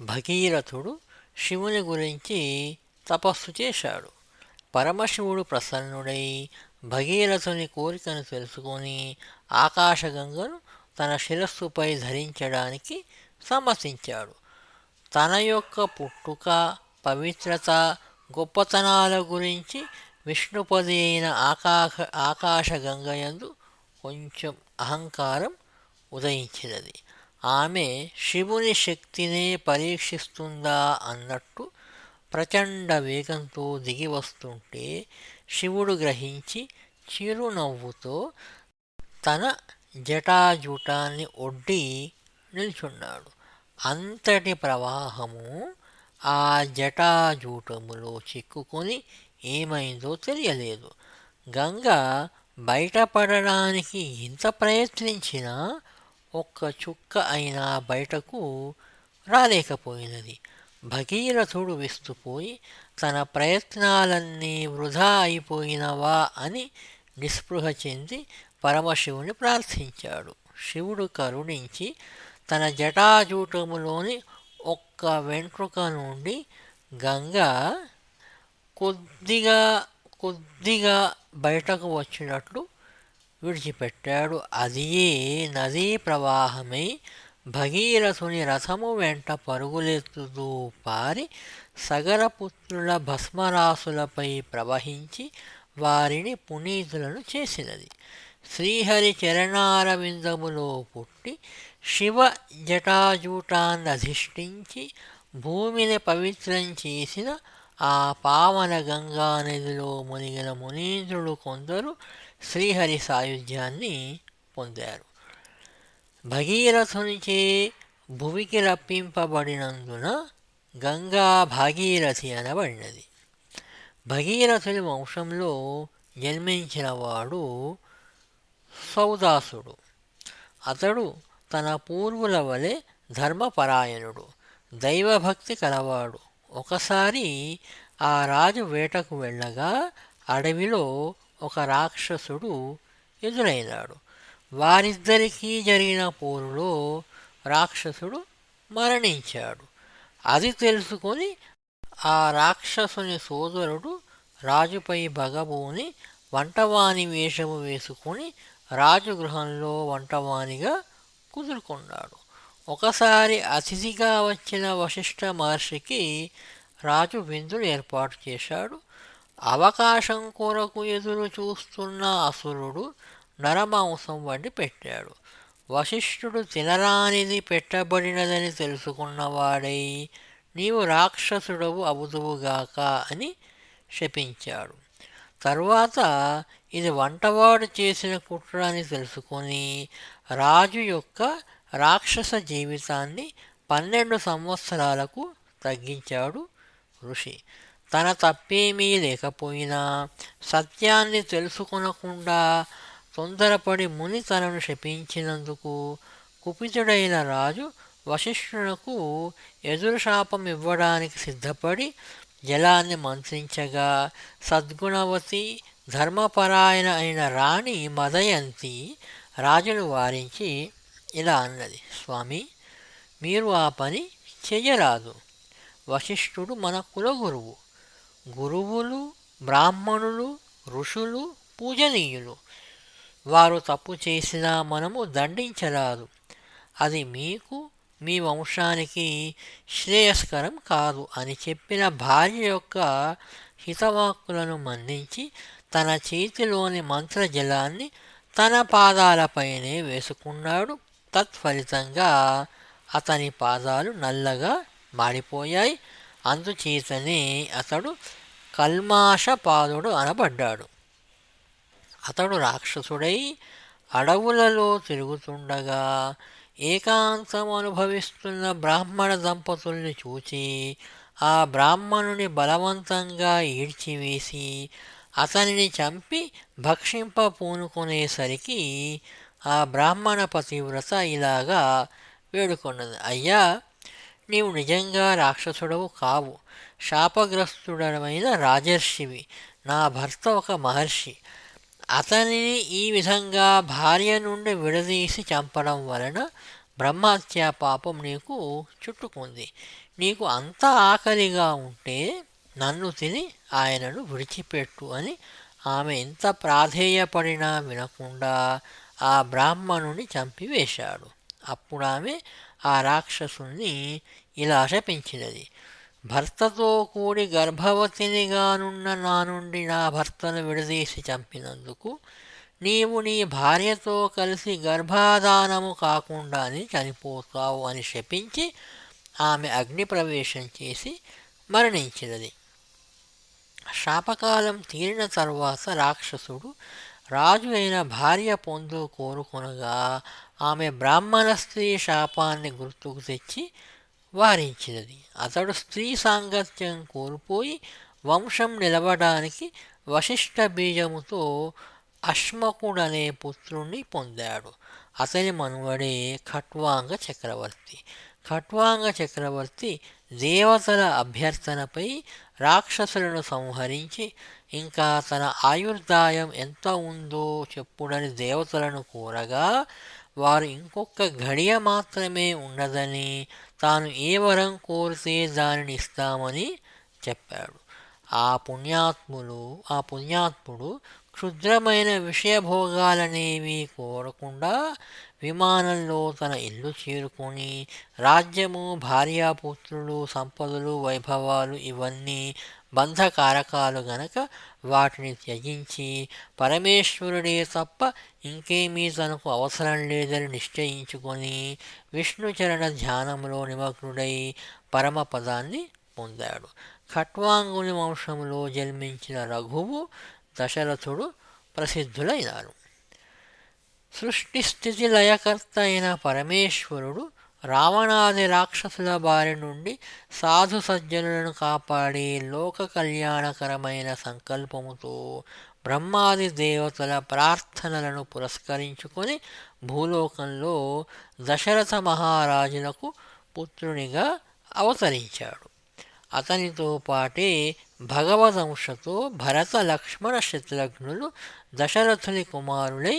భగీరథుడు శివుని గురించి తపస్సు చేశాడు. పరమశివుడు ప్రసన్నుడై భగీరథుని కోరికను తెలుసుకొని ఆకాశగంగను తన శిరస్సుపై ధరించడానికి సమ్మతించాడు తన యొక్క పుట్టుక పవిత్రత గొప్పతనాల గురించి విష్ణుపది అయిన ఆకాశ ఆకాశగంగయందు కొంచెం అహంకారం ఉదయించినది. ఆమె శివుని శక్తినే పరీక్షిస్తుందా అన్నట్టు ప్రచండ వేగంతో దిగి వస్తుంటే శివుడు గ్రహించి చిరునవ్వుతో తన జటాజూటాన్ని ఒడ్డి నిల్చున్నాడు. అంతటి ప్రవాహము ఆ జటాజూటములో చిక్కుకొని ఏమైందో తెలియలేదు. గంగ బయటపడడానికి ఎంత ప్రయత్నించినా ఒక్క చుక్క అయినా బయటకు రాలేకపోయినది. భగీరథుడు విస్తుపోయి తన ప్రయత్నాలన్నీ వృధా అయిపోయినవా అని నిస్పృహ చెంది పరమశివుని ప్రార్థించాడు. శివుడు కరుణించి తన జటాజూటములోని ఒక్క వెంట్రుక నుండి గంగ కొద్దిగా కొద్దిగా బయటకు వచ్చినట్లు విడిచిపెట్టాడు. అదియే నదీ ప్రవాహమై భగీరథుని రథము వెంట పరుగులెత్తుతూ పారి సగరపుత్రుల భస్మరాసులపై ప్రవహించి వారిని పునీతులను చేసినది. శ్రీహరి చరణారవిందములో పుట్టి శివ జటాజూటాన్నధిష్ఠించి భూమిని పవిత్రం చేసిన ఆ పావన గంగా నదిలో మునిగిన మునీంద్రులు కొందరు శ్రీహరి సాయుధ్యాన్ని పొందారు. భగీరథునిచే భువికి రప్పింపబడినందున గంగా భాగీరథి అనబడినది. భగీరథుని వంశంలో జన్మించినవాడు సౌదాసుడు. అతడు తన పూర్వుల వలె ధర్మపరాయణుడు. దైవభక్తి కలవాడు. ఒకసారి ఆ రాజు వేటకు వెళ్ళగా అడవిలో ఒక రాక్షసుడు ఎదురైనాడు. వారిద్దరికీ జరిగిన పోరులో రాక్షసుడు మరణించాడు. అది తెలుసుకొని ఆ రాక్షసుని సోదరుడు రాజుపై బగబూని వంటవాని వేషము వేసుకొని రాజగృహంలో వంటవానిగా కుదురుకున్నాడు. ఒకసారి అతిథిగా వచ్చిన వశిష్ఠ మహర్షికి రాజు విందులు ఏర్పాటు చేశాడు. అవకాశం కొరకు ఎదురు చూస్తున్న అసురుడు నరమాంసం వండి పెట్టాడు. వశిష్ఠుడు తినరానిది పెట్టబడినదని తెలుసుకున్నవాడై నీవు రాక్షసుడవు అవుదువుగాక అని శపించాడు. తరువాత ఇది వంటవాడు చేసిన కుట్ర అని తెలుసుకొని రాజు యొక్క రాక్షస జీవితాన్ని పన్నెండు సంవత్సరాలకు తగ్గించాడు ఋషి. తన తప్పేమీ లేకపోయినా సత్యాన్ని తెలుసుకొనకుండా తొందరపడి ముని తనను శపించినందుకు కుపితుడైన రాజు వశిష్ఠునకు ఎదురు శాపం ఇవ్వడానికి సిద్ధపడి జలాన్ని మంత్రించగా సద్గుణవతి ధర్మపరాయణ అయిన రాణి మదయంతి రాజును వారించి ఇలా అన్నది. స్వామి మీరు ఆ పని చెయ్యరాదు. వశిష్ఠుడు మన కులగురువు. గురువులు బ్రాహ్మణులు ఋషులు పూజనీయులు. వారు తప్పు చేసినా మనము దండించరాదు. అది మీకు మీ వంశానికి శ్రేయస్కరం కాదు అని చెప్పిన భార్య యొక్క హితవాక్కులను మన్నించి తన చేతిలోని మంత్రజలాన్ని తన పాదాలపైనే వేసుకున్నాడు. తత్ఫలితంగా అతని పాదాలు నల్లగా మాడిపోయాయి. అందుచేతనే అతడు కల్మాషపాదుడు అనబడ్డాడు. అతడు రాక్షసుడై అడవులలో తిరుగుతుండగా ఏకాంతం అనుభవిస్తున్న బ్రాహ్మణ దంపతుల్ని చూచి ఆ బ్రాహ్మణుని బలవంతంగా ఈడ్చివేసి అతనిని చంపి భక్షింప పూనుకునేసరికి ఆ బ్రాహ్మణ పతివ్రత ఇలాగా వేడుకొన్నది. అయ్యా నీవు నిజంగా రాక్షసుడవు కావు. శాపగ్రస్తుడమైన రాజర్షివి నా భర్త ఒక మహర్షి. అతనిని ఈ విధంగా భార్య నుండి విడదీసి చంపడం వలన బ్రహ్మహత్యా పాపం నీకు చుట్టుకుంది. నీకు అంత ఆకలిగా ఉంటే నన్ను తిని ఆయనను విడిచిపెట్టు అని ఆమె ఎంత ప్రాధేయపడినా వినకుండా ఆ బ్రాహ్మణుని చంపివేశాడు. అప్పుడు ఆమె ఆ రాక్షసుని ఇలా శపించినది. భర్తతో కూడి గర్భవతినిగానున్న నా నుండి నా భర్తను విడదీసి చంపినందుకు నీవు నీ భార్యతో కలిసి గర్భాధానము కాకుండానే చనిపోతావు అని శపించి ఆమె అగ్ని ప్రవేశం చేసి మరణించినది. శాపకాలం తీరిన తర్వాత రాక్షసుడు రాజు అయిన భార్య పొందు కోరుకొనగా ఆమె బ్రాహ్మణ స్త్రీ శాపాన్ని గుర్తుకు తెచ్చి వారించినది. అతడు స్త్రీ సాంగత్యం కోల్పోయి వంశం నిలవడానికి వశిష్ఠ బీజముతో అశ్మకుడనే పుత్రుణ్ణి పొందాడు. అతని మనువడే ఖట్వాంగ చక్రవర్తి. ఖట్వాంగ చక్రవర్తి దేవతల అభ్యర్థనపై రాక్షసులను సంహరించి ఇంకా తన ఆయుర్దాయం ఎంత ఉందో చెప్పుడని దేవతలను కోరగా వారు ఇంకొక ఘడియ మాత్రమే ఉన్నదని తాను ఏ వరం కోరితే దానిని ఇస్తామని చెప్పాడు. ఆ పుణ్యాత్ములు ఆ పుణ్యాత్ముడు క్షుద్రమైన విషయభోగాలనేవి కోరకుండా విమానంలో తన ఇల్లు చేరుకొని రాజ్యము భార్యాపుత్రులు సంపదలు వైభవాలు ఇవన్నీ బంధకారకాలు గనక వాటిని త్యజించి పరమేశ్వరుడే తప్ప ఇంకేమీ తనకు అవసరం లేదని నిశ్చయించుకొని విష్ణుచరణ ధ్యానంలో నిమగ్నుడై పరమపదాన్ని పొందాడు. ఖట్వాంగుని వంశంలో జన్మించిన రఘువు దశరథుడు ప్రసిద్ధులైనారు సృష్టి స్థితి లయకర్త అయిన పరమేశ్వరుడు రావణాది రాక్షసుల బారి నుండి సాధు సజ్జనులను కాపాడి లోక కళ్యాణకరమైన సంకల్పముతో బ్రహ్మాది దేవతల ప్రార్థనలను పురస్కరించుకొని భూలోకంలో దశరథ మహారాజులకు పుత్రునిగా అవతరించాడు. అతనితో పాటే భగవదంశతో భరత లక్ష్మణ శత్రుఘ్నులు దశరథుని కుమారులై